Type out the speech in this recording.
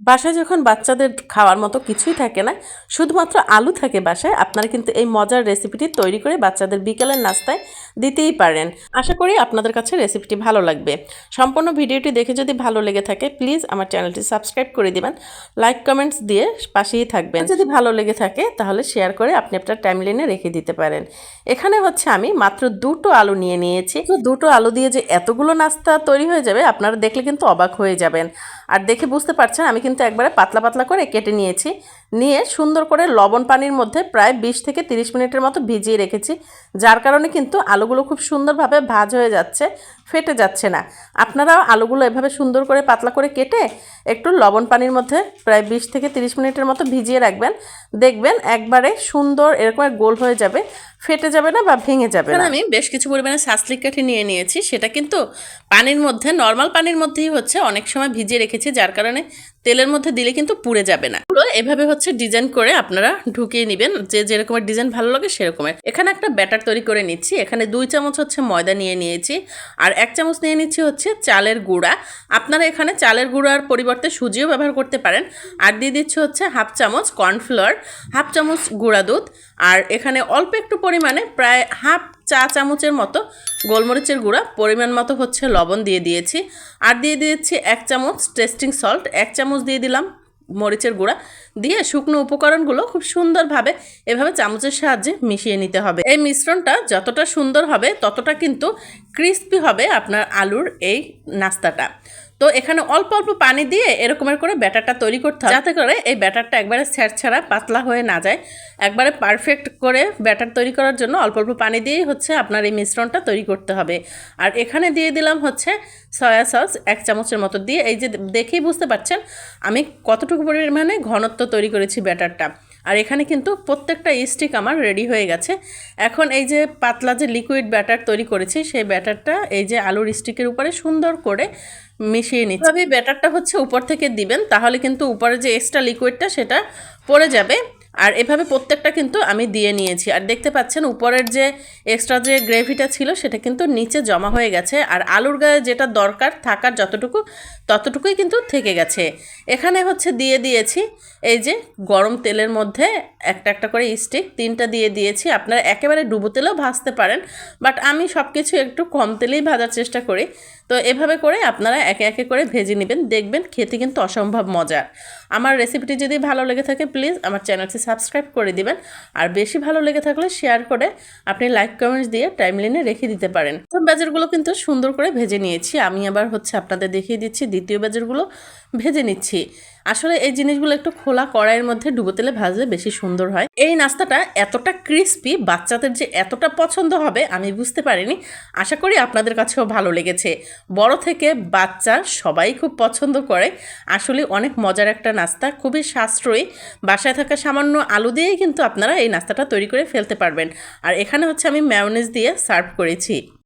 বাসায় যখন বাচ্চাদের খাওয়ার মতো কিছুই থাকে না, শুধুমাত্র আলু থাকে বাসায়, আপনারা কিন্তু এই মজার রেসিপিটি তৈরি করে বাচ্চাদের বিকেলের নাস্তায় দিতেই পারেন। আশা করি আপনাদের কাছে রেসিপিটি ভালো লাগবে। সম্পূর্ণ ভিডিওটি দেখে যদি ভালো লেগে থাকে প্লিজ আমার চ্যানেলটি সাবস্ক্রাইব করে দিবেন। লাইক কমেন্টস দিয়ে পাশেই থাকবেন। যদি ভালো লেগে থাকে, তাহলে শেয়ার করে আপনি আপনার টাইমলাইনে রেখে দিতে পারেন। এখানে হচ্ছে আমি মাত্র দুটো আলু নিয়ে নিয়েছি। দুটো আলু দিয়ে যে এতগুলো নাস্তা তৈরি হয়ে যাবে, আপনারা দেখলে কিন্তু অবাক হয়ে যাবেন। আর দেখে বুঝতে পারছেন, আমি কিন্তু একবারে পাতলা পাতলা করে কেটে নিয়েছি। নিয়ে সুন্দর করে লবণ পানির মধ্যে প্রায় বিশ থেকে তিরিশ মিনিটের মতো ভিজিয়ে রেখেছি, যার কারণে কিন্তু আলুগুলো খুব সুন্দরভাবে ভাজ হয়ে যাচ্ছে। ফেটে যাচ্ছে না। আপনারাও আলুগুলো এভাবে সুন্দর করে পাতলা করে কেটে একটু লবণ পানির মধ্যে প্রায় বিশ থেকে তিরিশ মিনিটের মতো ভিজিয়ে রাখবেন। দেখবেন একবারে সুন্দর এরকম গোল হয়ে যাবে ফেটে যাবে না বা ভেঙে যাবে না। আমি বেশ কিছু পরিমাণে শাসলিক কাঠি নিয়ে নিয়েছি। সেটা কিন্তু পানির মধ্যে নর্মাল পানির মধ্যেই হচ্ছে। অনেক সময় ভিজিয়ে রেখেছি যার কারণে তেলের মধ্যে দিলে কিন্তু পুড়ে যাবে না। পুরো এভাবে হচ্ছে ডিজাইন করে আপনারা ঢুকিয়ে নেবেন, যে যেরকমের ডিজাইন ভালো লাগে সেরকমের। এখানে একটা ব্যাটার তৈরি করে নিচ্ছি, এখানে দুই চামচ হচ্ছে ময়দা নিয়ে নিয়েছি, আর এক চামচ নিয়ে নিচ্ছি হচ্ছে চালের গুঁড়া। আপনারা এখানে চালের গুঁড়ার পরিবর্তে সুজিও ব্যবহার করতে পারেন, আর দিয়ে দিচ্ছি হচ্ছে হাফ চামচ কর্নফ্লাওয়ার হাফ চামচ গুঁড়া দুধ, আর এখানে অল্প একটু পরিমাণে প্রায় হাফ চা চামচের মতো গোলমরিচের গুঁড়া, পরিমাণ মতো হচ্ছে লবণ দিয়ে দিয়েছি। আর দিয়ে দিয়েছি এক চামচ টেস্টিং সল্ট, এক চামচ দিয়ে দিলাম মরিচের গুঁড়া। দিয়ে শুকনো উপকরণগুলো খুব সুন্দরভাবে এভাবে চামচের সাহায্যে মিশিয়ে নিতে হবে। এই মিশ্রণটা যতটা সুন্দর হবে, ততটা কিন্তু ক্রিস্পি হবে আপনার আলুর এই নাস্তাটা। তো এখানে অল্প অল্প পানি দিয়ে এরকমের করে ব্যাটারটা তৈরি করতে হবে। যাতে করে এই ব্যাটারটা একবারে ছাড়া পাতলা হয়ে না যায়। একবারে পারফেক্ট করে ব্যাটার তৈরি করার জন্য অল্প অল্প পানি দিয়েই হচ্ছে আপনার এই মিশ্রণটা তৈরি করতে হবে। আর এখানে দিয়ে দিলাম হচ্ছে সয়া সস এক চামচের মতো দিয়ে। এই যে দেখেই বুঝতে পারছেন, আমি কতটুকু পরিমাণে ঘনত্ব তৈরি করেছি ব্যাটারটা। আর এখানে কিন্তু প্রত্যেকটা স্টিক আমার রেডি হয়ে গেছে। এখন এই যে পাতলা যে লিকুইড ব্যাটার তৈরি করেছি, সেই ব্যাটারটা এই যে আলুর স্টিকের উপরে সুন্দর করে মিশিয়ে নিচ্ছি। তবে ব্যাটারটা হচ্ছে উপর থেকে দিবেন, তাহলে কিন্তু উপরে যে এক্সট্রা লিকুইডটা সেটা পড়ে যাবে। আর এভাবে প্রত্যেকটা কিন্তু আমি দিয়ে নিয়েছি। আর দেখতে পাচ্ছেন, উপরের যে এক্সট্রা যে গ্রেভিটা ছিল, সেটা কিন্তু নিচে জমা হয়ে গেছে। আর আলুর গায়ে যেটা দরকার থাকার যতটুকু, ততটুকুই কিন্তু থেকে গেছে। এখানে হচ্ছে দিয়ে দিয়েছি এই যে গরম তেলের মধ্যে একটা একটা করে স্টিক তিনটা দিয়ে দিয়েছি। আপনারা একেবারে ডুবো তেলেও ভাজতে পারেন বাট আমি সব কিছু একটু কম তেলেই ভাজার চেষ্টা করি। তো এভাবে করে আপনারা একে একে করে ভেজে নেবেন, দেখবেন খেতে কিন্তু অসম্ভব মজার। আমার রেসিপিটি যদি ভালো লেগে থাকে প্লিজ আমার চ্যানেলটি সাবস্ক্রাইব করে দিবেন। আর বেশি ভালো লেগে থাকলে শেয়ার করে আপনি লাইক কমেন্টস দিয়ে টাইমলাইনে রেখে দিতে পারেন। প্রথম ব্যাজারগুলো কিন্তু সুন্দর করে ভেজে নিয়েছি। আমি আবার হচ্ছে আপনাদের দেখিয়ে দিচ্ছি। দ্বিতীয় ব্যাজারগুলো ভেজে নিচ্ছি। আসলে এই জিনিসগুলো একটু খোলা কড়াইয়ের মধ্যে ডুবো তেলে ভাজলে বেশি সুন্দর হয়। এই নাস্তাটা এতটা ক্রিস্পি বাচ্চাদের যে এতটা পছন্দ হবে, আমি বুঝতে পারিনি। আশা করি আপনাদের কাছেও ভালো লেগেছে। বড় থেকে বাচ্চা সবাই খুব পছন্দ করে। আসলে অনেক মজার একটা নাস্তা, খুবই সাশ্রয়ী। বাসায় থাকা সামান্য আলু দিয়েই কিন্তু আপনারা এই নাস্তাটা তৈরি করে ফেলতে পারবেন। আর এখানে হচ্ছে আমি ম্যায়োনিজ দিয়ে সার্ভ করেছি।